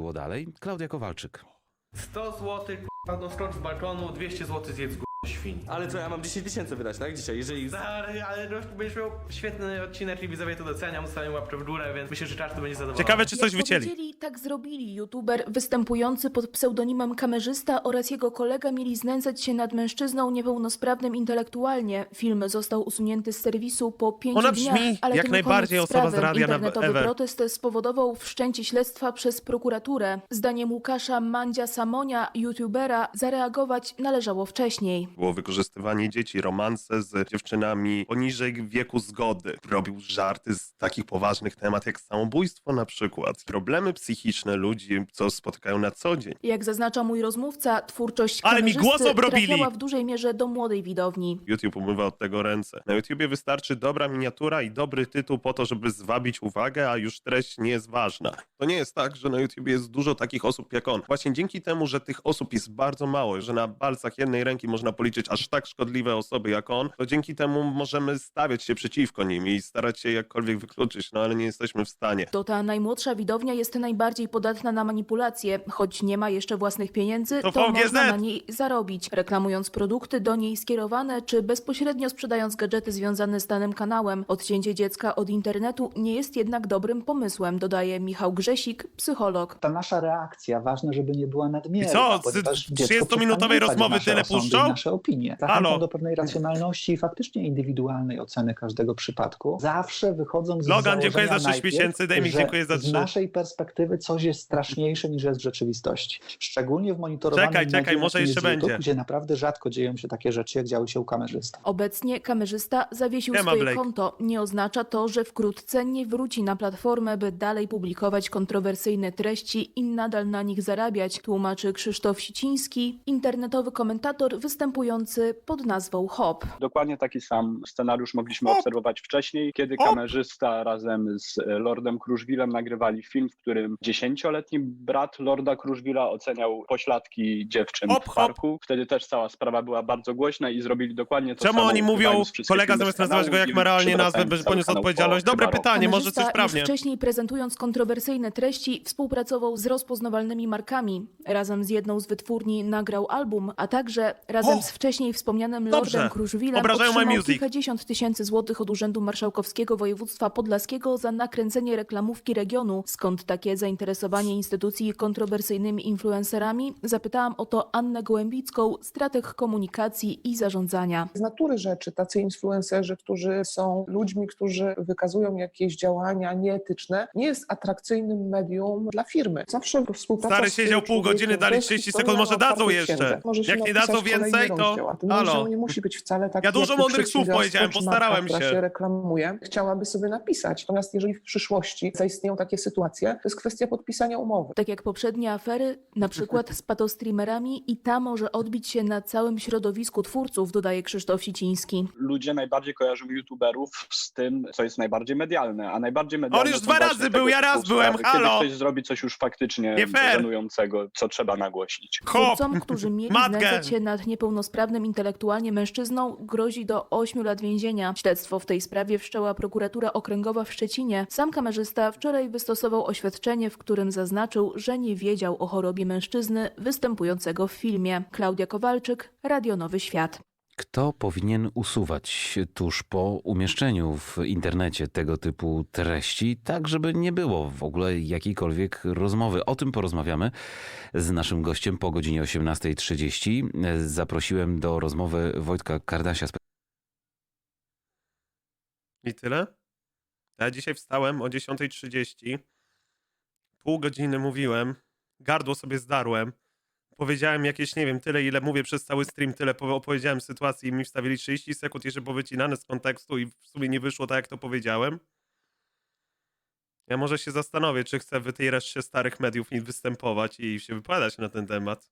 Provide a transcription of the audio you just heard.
było dalej? Klaudia Kowalczyk. 100 zł, k***a, no z balkonu, 200 zł zjedz k***a, świni. Ale co, ja mam 10 tysięcy wydać, tak? Dzisiaj, jeżeli... Ale, ale no, będziesz miał świetny odcinek i widzowie to doceniam, zostawiam łapkę w górę, więc myślę, że każdy będzie zadowolony. Ciekawe, czy coś Jak wycięli. powiedzieli, tak zrobili. YouTuber występujący pod pseudonimem kamerzysta oraz jego kolega mieli znęcać się nad mężczyzną niepełnosprawnym intelektualnie. Film został usunięty z serwisu po pięciu Ona dniach, brzmi ale jak to nie najbardziej koniec osoba z sprawy. radia na Internetowy Ever. protest spowodował wszczęcie śledztwa przez prokuraturę. Zdaniem Łukasza Mandzia Samonia, youtubera, zareagować należało wcześniej. Było wykorzystywanie dzieci, romanse z dziewczynami poniżej wieku zgody. Robił żarty z takich poważnych temat jak samobójstwo na przykład. Problemy psychiczne ludzi, co spotykają na co dzień. Jak zaznacza mój rozmówca, twórczość Ale mi głos obrobili! trafiała w dużej mierze do młodej widowni. YouTube umywa od tego ręce. Na YouTubie wystarczy dobra miniatura i dobry tytuł po to, żeby zwabić uwagę, a już treść nie jest ważna. To nie jest tak, że na YouTubie jest dużo takich osób jak on. Właśnie dzięki temu, że tych osób jest bardzo mało, że na palcach jednej ręki można policzyć aż tak szkodliwe osoby jak on, to dzięki temu możemy stawiać się przeciwko nim i starać się jakkolwiek wykluczyć, no ale nie jesteśmy w stanie. To ta najmłodsza widownia jest najbardziej podatna na manipulacje. Choć nie ma jeszcze własnych pieniędzy, To to, można na niej zarobić, reklamując produkty do niej skierowane, czy bezpośrednio sprzedając gadżety związane z danym kanałem. Odcięcie dziecka od internetu nie jest jednak dobrym pomysłem, dodaje Michał Grzesik, psycholog. ta nasza reakcja, ważne, żeby nie była nadmierna. I co, z ponieważ dziecko 30-minutowej przestanie ufać w rozmowy tyle puszczą? Nasze opinie. Halo? Zachęcam do pewnej racjonalności i faktycznie indywidualnej oceny każdego przypadku. Zawsze wychodząc z Logan, dziękuję za założenia 6 najpierw, miesięcy, Dejmik, dziękuję za Z 3. naszej perspektywy coś jest straszniejsze niż jest w rzeczywistości. Szczególnie w monitorowanym Czekaj, czekaj, może jeszcze YouTube, będzie. gdzie naprawdę rzadko dzieją się takie rzeczy, jak działy się u kamerzysty. Obecnie kamerzysta zawiesił swoje Blake. konto. Nie oznacza to, że wkrótce nie wróci na platformę, by dalej publikować kontrowersyjne treści i nadal na nich zarabiać, tłumaczy Krzysztof Siciński, internetowy komentator występujący pod nazwą HOP. Dokładnie taki sam scenariusz mogliśmy O! obserwować wcześniej, kiedy O! kamerzysta razem z e, Lordem Kruszwilem nagrywali film, w którym dziesięcioletni brat Lorda Kruszwila oceniał pośladki dziewczyn Hop, w hop. parku. Wtedy też cała sprawa była bardzo głośna i zrobili dokładnie to Czemu samo. oni mówią, kolega zamiast nazywać go jak ma realnie nazwę, poniósł odpowiedzialność? po Dobre pytanie, może coś sprawnie. Już wcześniej prezentując kontrowersyjne treści, współpracował z rozpoznawalnymi markami. Razem z jedną z wytwórni nagrał album, a także razem O! z wcześniej wspomnianym Dobrze. Lordem Kruszwilem Obrażają My otrzymał Music. kilkadziesiąt tysięcy złotych od Urzędu Marszałkowskiego Województwa Podlaskiego za nakręcenie reklamówki regionu. Skąd takie zainteresowanie instytucji kontrowersyjnymi influencerami? Zapytałam o to Annę Gołębicką, strateg komunikacji i zarządzania. Z natury rzeczy tacy influencerzy, którzy są ludźmi, którzy wykazują jakieś działania nieetyczne, nie jest atrakcyjnym medium dla firmy. Zawsze współpraca Stary z siedział pół człowiekiem godziny, dali jest 30 historia sekund, może o dadzą otwartej jeszcze. księdze. Może się Jak nie napisać dadzą kolejny więcej, to- to halo. że on nie musi być wcale taki Ja dużo to mądrych słów powiedziałem, postarałem się. się reklamuje, chciałaby sobie napisać. Natomiast jeżeli w przyszłości zaistnieją takie sytuacje, to jest kwestia podpisania umowy. Tak jak poprzednie afery, na przykład z patostreamerami i ta może odbić się na całym środowisku twórców, dodaje Krzysztof Siciński. Ludzie najbardziej kojarzą youtuberów z tym, co jest najbardziej medialne, a najbardziej medialne już są dwa razy był, ja raz byłem, sprawy, halo! Kiedy ktoś zrobi coś już faktycznie żenującego, co trzeba nagłośnić. Hop! Twórcom, którzy mieli znęcać się nad niepełnosprawnym intelektualnie mężczyzną, grozi do 8 lat więzienia. Śledztwo w tej sprawie wszczęła prokuratura okręgowa w Szczecinie. Sam kamerzysta wczoraj wystosował oświadczenie, w którym zaznaczył, że nie wiedział o chorobie mężczyzny występującego w filmie. Klaudia Kowalczyk, Radio Nowy Świat. Kto powinien usuwać tuż po umieszczeniu w internecie tego typu treści, tak żeby nie było w ogóle jakiejkolwiek rozmowy? O tym porozmawiamy z naszym gościem po godzinie 18.30. Zaprosiłem do rozmowy Wojtka Kardasia. I tyle? Ja dzisiaj wstałem o 10.30. Pół godziny mówiłem. Gardło sobie zdarłem. Powiedziałem jakieś, nie wiem, tyle, ile mówię przez cały stream, tyle powie- opowiedziałem sytuacji i mi wstawili 30 sekund jeszcze powycinane z kontekstu i w sumie nie wyszło tak, jak to powiedziałem. Ja może się zastanowię, czy chcę w tej reszcie starych mediów występować i się wypowiadać na ten temat.